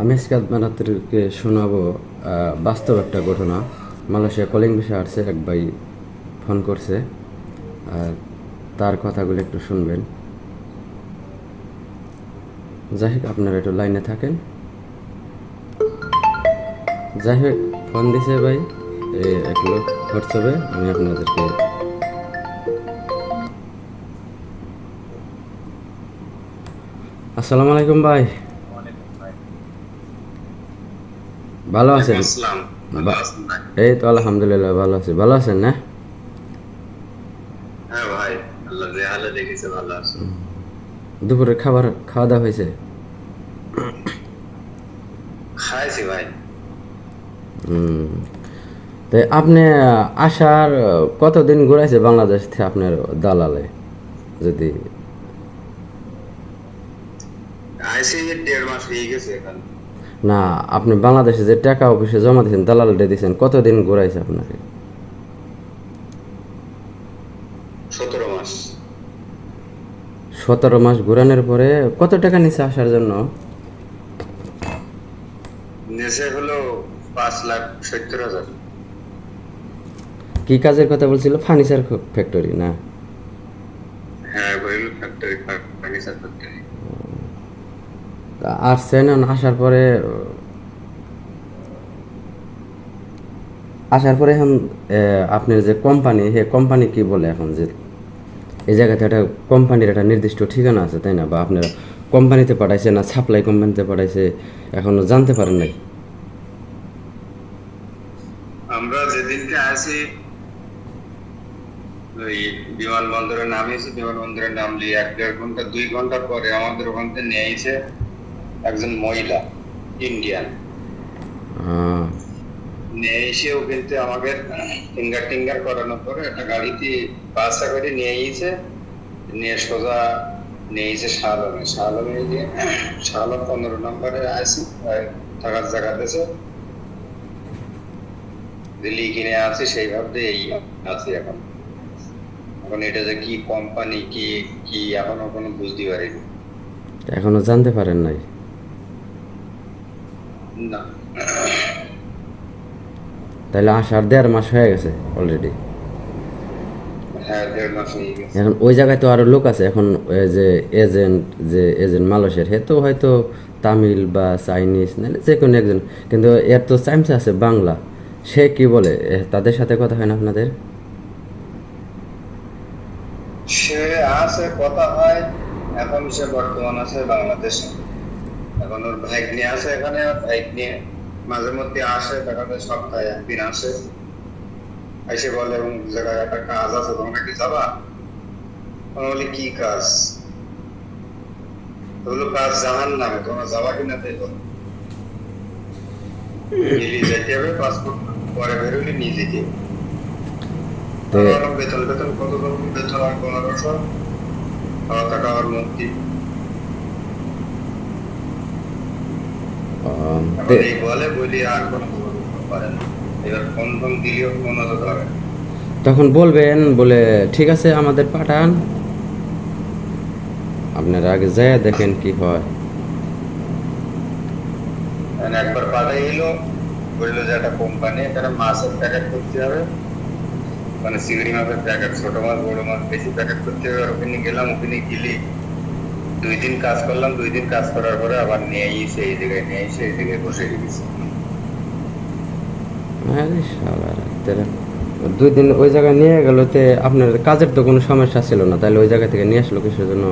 আমি আজকে আপনাদেরকে শোনাবো বাস্তব একটা ঘটনা। মালয়েশিয়া কলিং বিষয়ে আসছে, এক ভাই ফোন করছে। আর তার কথাগুলো একটু শুনবেন। যাই হোক, আপনারা একটু লাইনে থাকেন। যাই হোক ফোন দিছে ভাই এক হোয়াটসঅ্যাপে, আমি আপনাদেরকে আসসালামু আলাইকুম ভাই। ভালো আছেন? এই তো আলহামদুলিল্লাহ ভালো আছি। ভালো আছেন না? হ্যাঁ দুপুরে খাবার খাওয়া দাওয়া হয়েছে? খাইছি ভাই। হুম। তো আপনি আসার কতদিন ঘুরাইছে বাংলাদেশ থেকে আপনার দালালে? যদি আইসি দেড় মাস হয়ে গেছে এখানে। না আপনি বাংলাদেশে যে টাকা অফিসে জমা দিয়েছেন দালাল দিয়েছেন কতদিন ঘুরাইছে আপনাকে? সতেরো মাস। ঘুরানোর পরে কত টাকা নিচে আসার জন্য? হলো পাঁচ লাখ সত্তর হাজার। কি কাজের কথা বলছিল? ফার্নিচার ফ্যাক্টরি না? হ্যাঁ ফ্যাক্টরি ফার্নিচার ফ্যাক্টরি। আসছেন আসার পরে আসার পরে এখন আপনার যে কোম্পানি সে কোম্পানি কি বলে এখন যে, এই জায়গাতে একটা কোম্পানির একটা নির্দিষ্ট ঠিকানা আছে, তাই না? বা আপনারা কোম্পানিতে পাঠাইছে না সাপ্লাই কোম্পানিতে পাঠাইছে, এখনও জানতে পারেন নাই? আমরা যেদিনকে আসি বিমানবন্দরে নামিয়েছি বিমানবন্দরে নামলি এক দেড় ঘণ্টা, দুই ঘণ্টা পরে আমাদের ওখান থেকে নিয়েছে একজন মহিলা ইন্ডিয়ান নিয়ে এসে ও কিন্তু আমাকে ফিঙ্গার টিঙ্গার করানোর পরে একটা গাড়িতে বাসা করে নিয়ে গিয়েছে নিয়ে সোজা নিয়ে গেছে শালমে। শালমে গিয়ে শালম পনেরো নম্বরে আসি থাকার জায়গা দিয়েছে দিল্লি কিনে আছি সেইভাবে এই আছি এখন। এখন এটা যে কি কোম্পানি কি কি এখনও কোনো বুঝতে পারিনি। এখনও জানতে পারেন নাই? না। তাহলে আসার দেড় মাস হয়ে গেছে অলরেডি হ্যাঁ এখন ওই জায়গায় তো আরও লোক আছে এখন যে এজেন্ট যে এজেন্ট মালয়েশিয়ার হে তো হয়তো তামিল বা চাইনিজ নাহলে যে কোনো একজন। কিন্তু এর তো চাইমসে আছে বাংলা। সে কি বলে? তাদের সাথে কথা হয় না আপনাদের? সে আছে কথা হয় এখন সে বর্তমান আছে বাংলাদেশে। এখন ওর নিয়ে আসে এখানে নিয়ে মাঝে মধ্যে আসে দেখা যায় সপ্তাহে একদিন আসে। এসে বলে এবং জায়গায় একটা কাজ আছে তোমরা কি যাবা? বলি কি কাজ? বলল কাজ জানার নামে তোমরা যাবা কিনা তাই বলো যেতে হবে পাসপোর্ট পরে বেরোলে নিয়ে যেতে তো বেতন বেতন কত বেতন আর পনেরোশো। খাওয়া থাকা আর মুক্তি আম, এখন তে- এই বলে বলি আর কোনো যোগাযোগ করতে পারে না। এবার ফোন ফোন দিলেও ফোন হতে ধরে তখন বলবেন বলে ঠিক আছে আমাদের পাঠান। আপনারা আগে যায় দেখেন কি হয়। একবার পাঠাই এলো বলল যে একটা কোম্পানি এখানে মাছের প্যাকেট করতে হবে। মানে চিংড়ি মাছের প্যাকেট ছোট মাছ বড় মাছ বেশি প্যাকেট করতে হবে। আর ওখানে গেলাম ওখানে গেলি। দুই দিন কাজ করলাম দুই দিন কাজ করার পরে আবার নিয়ে এসে এই জায়গায় নিয়ে এসে এই জায়গায় বসে গেছি আরে শালারা, দুই দিন ওই জায়গায় নিয়ে গেল তে আপনার কাজের তো কোনো সমস্যা ছিল না তাহলে ওই জায়গা থেকে নিয়ে আসলো কিসের জন্য?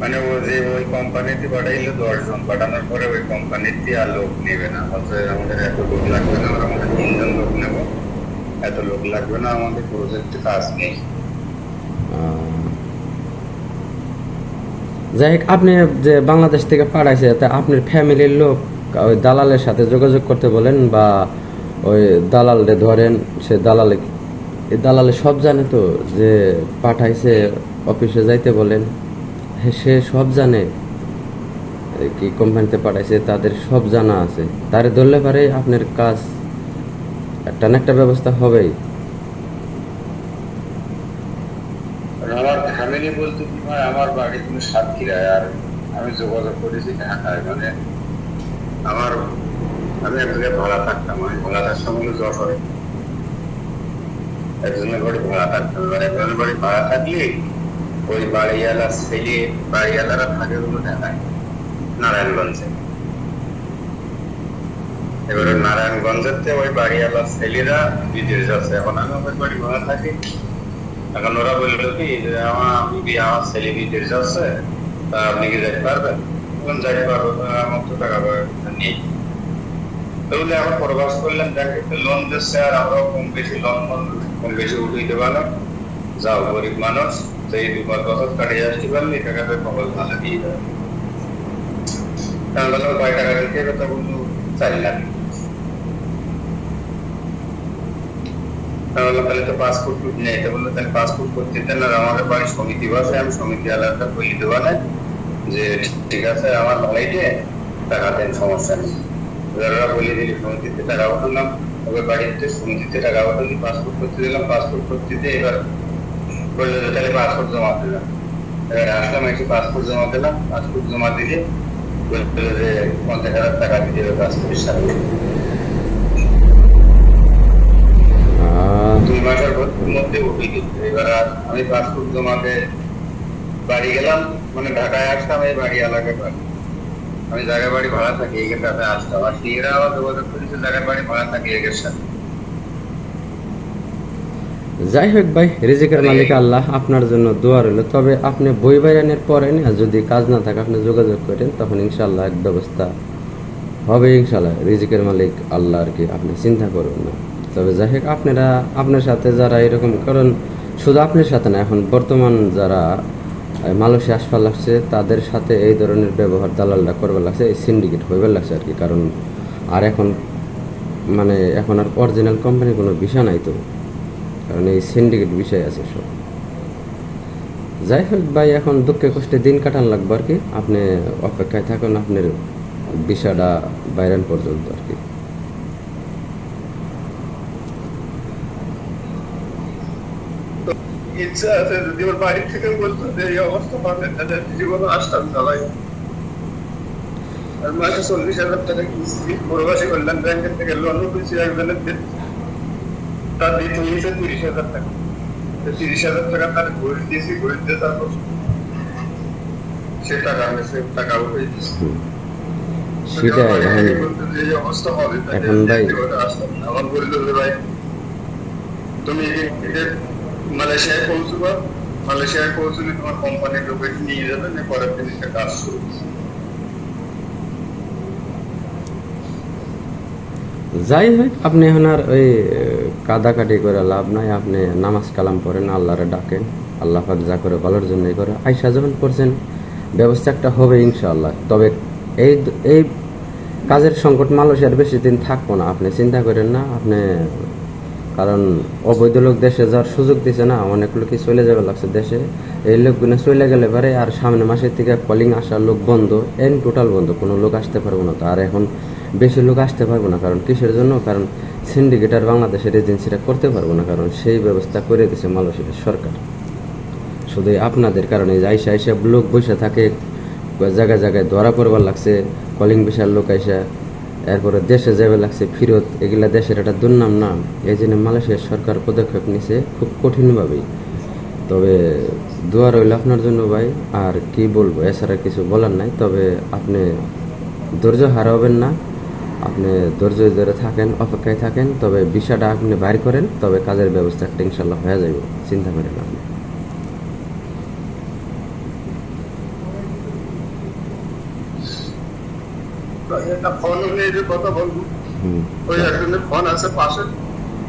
মানে ও যে ওই কোম্পানিতে পাঠাইলো দশজন পাঠানোর পরে ওই কোম্পানিতে আর লোক নেবে না। বলছে আমাদের এত লোক লাগবে না আমরা আমাদের তিনজন লোক নেব। এত লোক লাগবে না আমাদের প্রজেক্টে কাজ নেই। যাই হোক, আপনি যে বাংলাদেশ থেকে পাঠাইছে, তা আপনার ফ্যামিলির লোক ওই দালালের সাথে যোগাযোগ করতে বলেন বা ওই দালালে ধরেন, সে দালালে এই দালালে সব জানে তো যে পাঠাইছে, অফিসে যাইতে বলেন। সে সব জানে কি কোম্পানিতে পাঠাইছে, তাদের সব জানা আছে। তারে ধরলে পারে আপনার কাজ একটা না একটা ব্যবস্থা হবেই। ফ্যামিলি বলতে কি হয় আমার বাড়ি তুমি সাতক্ষীরায় আর আমি যোগাযোগ করেছি ঢাকায় মানে আমার, আমি এক জায়গায় ভাড়া থাকতাম, আমি ভাড়া থাকতাম হলো যশোরে একজনের বাড়ি ভাড়া থাকতাম, এবার একজনের বাড়ি ভাড়া থাকলে ওই বাড়িওয়ালা ছেলে, বাড়িওয়ালারা থাকে হলো ঢাকায় নারায়ণগঞ্জে। এবারে নারায়ণগঞ্জের ওই বাড়িওয়ালা ছেলেরা বিদেশ যাচ্ছে। এখন আমি ওই বাড়ি ভাড়া থাকি। এখন ওরা বলল কি আমার আমি আমার ছেলে বিদেশ যাচ্ছে তা আপনি কি যাইতে পারবেন? বললাম, যাইতে পারব আমার তো টাকা পয়সা নেই। তাহলে এখন প্রবাস করলেন দেখে লোন দিচ্ছে, আর আমরাও কম বেশি লোন কম বেশি উঠাইতে পারলাম যাও, গরিব মানুষ সেই দুবার বছর কাটিয়ে আসতে পারলে, টাকাটা কবল ভালো দিয়ে দেবে তাহলে কয় টাকা দিতে হবে? তখন তো চার লাখ। তাহলে তাহলে তো পাসপোর্ট নেই। তো বলল, তাহলে পাসপোর্ট করতে দেন আর আমাদের বাড়ি সমিতি বসে, আমি সমিতি আলাদা বলি দেবো না যে ঠিক আছে, আমার ভাইটে টাকা দেন, সমস্যা নেই। এবার বলে দিলি, সমিতিতে টাকা উঠালাম এবার বাড়িতে সমিতিতে টাকা উঠালি পাসপোর্ট করতে দিলাম পাসপোর্ট করতে দিয়ে এবার বলল তাহলে পাসপোর্ট জমা দিলাম। এবার আসলাম, একটু পাসপোর্ট জমা দিলাম পাসপোর্ট জমা দিয়ে বলল যে, পঞ্চাশ হাজার টাকা দিতে হবে পাসপোর্টের সাথে। দুই মাসের মধ্যে উঠে গেছে। এবার আমি পাসপোর্ট জমাতে বাড়ি গেলাম মানে ঢাকায় আসতাম এই বাড়ি এলাকায় বাড়ি। আমি জায়গা বাড়ি ভাড়া থাকি এগের সাথে আসতাম। আর এরা আবার যোগাযোগ করেছে জায়গায় বাড়ি ভাড়া থাকি এগের সাথে। যাই হোক ভাই রিজিকের মালিক আল্লাহ আপনার জন্য দোয়া রইল। তবে আপনি বই বাইরানের পরে না যদি কাজ না থাকে আপনি যোগাযোগ করেন তখন ইনশাল্লাহ এক ব্যবস্থা হবে ইনশাল্লাহ রিজিকের মালিক আল্লাহ আর কি আপনি চিন্তা করবেন না। তবে যাই হোক, আপনারা আপনার সাথে যারা এরকম, কারণ শুধু আপনার সাথে না, এখন বর্তমান যারা মালসে আসবার লাগছে, তাদের সাথে এই ধরনের ব্যবহার দালালরা করবে লাগছে, এই সিন্ডিকেট হইবার লাগছে আর কি, কারণ আর এখন মানে এখন আর অরিজিনাল কোম্পানি কোনো বিষয় নাই তো, কারণ এই সিন্ডিকেট বিষয় আছে সব। যাই হোক ভাই, এখন দুঃখে কষ্টে দিন কাটান লাগবে আর কি, আপনি অপেক্ষায় থাকুন, আপনার বিষয়টা বাইরান পর্যন্ত আর কি। ইচ্ছা আছে যদি ওর বাড়ি থেকে বলতো যে এই অবস্থা পাবেন তাহলে জীবনে আসতাম সবাই আর মাসে চল্লিশ হাজার টাকা কিস্তি প্রবাসী কল্যাণ ব্যাংকের থেকে লোন উঠেছি একজনের তার দিতে হয়েছে তিরিশ হাজার টাকা। তিরিশ হাজার টাকা তার ঘুরে দিয়েছি ঘুরে দিয়ে তারপর সে টাকা আমি সে টাকা উঠে দিয়েছি সেটাই এখন হবে তাহলে এখন ভাই- জীবনে আসতাম আমার বলল ভাই তুমি মালয়েশিয়ায় মালয়েশিয়ায় পৌঁছলে তোমার নিয়ে যাবে, নিয়ে পরের দিন একটা কাজ শুরু যাই হোক, আপনি এখন ওই কাদাকাটি করে লাভ নাই। আপনি নামাজ কালাম পড়েন, আল্লাহরে ডাকেন। আল্লাহ পাক যা করে ভালোর জন্যই করে। আইসা যখন করছেন, ব্যবস্থা একটা হবে ইনশাআল্লাহ। তবে এই এই কাজের সংকট মালয়েশিয়ার বেশি দিন থাকব না। আপনি চিন্তা করেন না, আপনি কারণ অবৈধ লোক দেশে যাওয়ার সুযোগ দিছে না, অনেক লোকই চলে যাবে লাগছে দেশে। এই লোকগুলো চলে গেলে পারে আর সামনে মাসের থেকে কলিং আসার লোক বন্ধ এন টোটাল বন্ধ, কোনো লোক আসতে পারব না তো। আর এখন বেশি লোক আসতে পারব না, কারণ কিসের জন্য? কারণ সিন্ডিকেটার বাংলাদেশের এজেন্সিরা করতে পারব না, কারণ সেই ব্যবস্থা করে দিয়েছে মালয়েশিয়ার সরকার। শুধু আপনাদের কারণে আইসা আইসা লোক বসে থাকে, জায়গায় জায়গায় ধরা পড়বার লাগছে কলিং বিশাল লোক আইসা। এরপরে দেশে যাবে লাগছে ফিরত, এগুলা দেশের একটা দুর্নাম নাম। এই জন্য মালয়েশিয়ার সরকার পদক্ষেপ নিছে খুব কঠিনভাবেই। তবে দোয়া রইল আপনার জন্য ভাই, আর কি বলব, এছাড়া কিছু বলার নাই। তবে আপনি ধৈর্য হারাবেন না। আপনি ধৈর্য ধরে থাকেন, অপেক্ষায় থাকেন। তবে বিষয়টা আপনি বাইর করেন, তবে কাজের ব্যবস্থা একটা ইনশাল্লাহ হয়ে যাবে চিন্তা করেন আপনি। একটা ফোন নিয়ে যে কথা বলব। ওই একজনের ফোন আছে পাশে।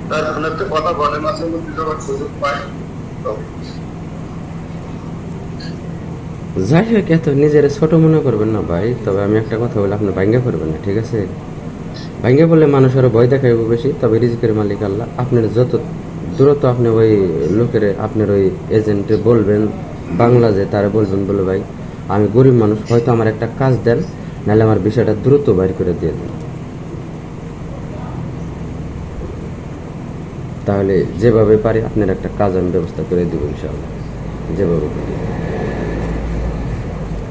তার ফোনের তো কথা বলে মাঝে মধ্যে যখন সুযোগ তো যাই হোক এত নিজের ছোট মনে করবেন না ভাই। তবে আমি একটা কথা বলে আপনি ভাঙ্গে করবেন না ঠিক আছে? ভাঙ্গে বললে মানুষের ভয় দেখাইব বেশি তবে রিজিকের মালিক আল্লাহ। আপনার যত দ্রুত আপনি ওই লোকের আপনার ওই এজেন্টে বলবেন বাংলা যে তারা বলবেন বলে ভাই আমি গরিব মানুষ হয়তো আমার একটা কাজ দেন। নাহলে আমার বিষয়টা দ্রুত বাইর করে দিয়ে দেন। তাহলে যেভাবে পারি আপনার একটা কাজ আমি ব্যবস্থা করে দিব ইনশাআল্লাহ। যেভাবে পারি।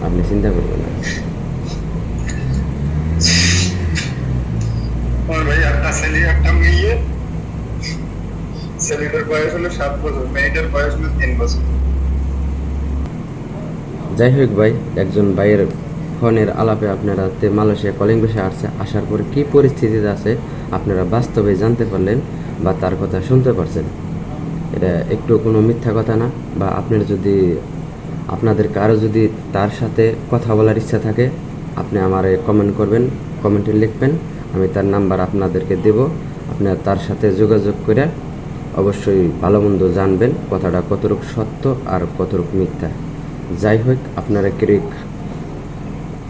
আপনি চিন্তা করবেন না। আমার ভাই একটা ছেলে একটা মেয়ে। ছেলেটার বয়স হলো সাত বছর মেয়েটার বয়স হলো তিন বছর। যাই হোক ভাই একজন ভাইয়ের ফোনের আলাপে আপনারা মালয়েশিয়া কলিং বেশে আসছে, আসার পরে কি পরিস্থিতিতে আছে আপনারা বাস্তবে জানতে পারলেন বা তার কথা শুনতে পারছেন। এটা একটু কোনো মিথ্যা কথা না বা আপনার যদি আপনাদের কারও যদি তার সাথে কথা বলার ইচ্ছা থাকে, আপনি আমারে কমেন্ট করবেন কমেন্টে লিখবেন, আমি তার নাম্বার আপনাদেরকে দেব, আপনারা তার সাথে যোগাযোগ করে অবশ্যই ভালো মন্দ জানবেন কথাটা কতটুকু সত্য আর কতটুকু মিথ্যা। যাই হোক, আপনারা কিরিক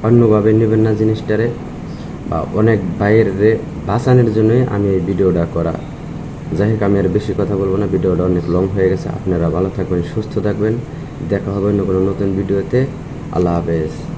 অন্যভাবে নেবেন না জিনিসটারে। বা অনেক বাইরে বাঁচানোর জন্যই আমি এই ভিডিওটা করা। যাই হোক, আমি আর বেশি কথা বলব না, ভিডিওটা অনেক লং হয়ে গেছে। আপনারা ভালো থাকবেন, সুস্থ থাকবেন। দেখা হবে অন্য কোনো নতুন ভিডিওতে। আল্লাহ হাফেজ।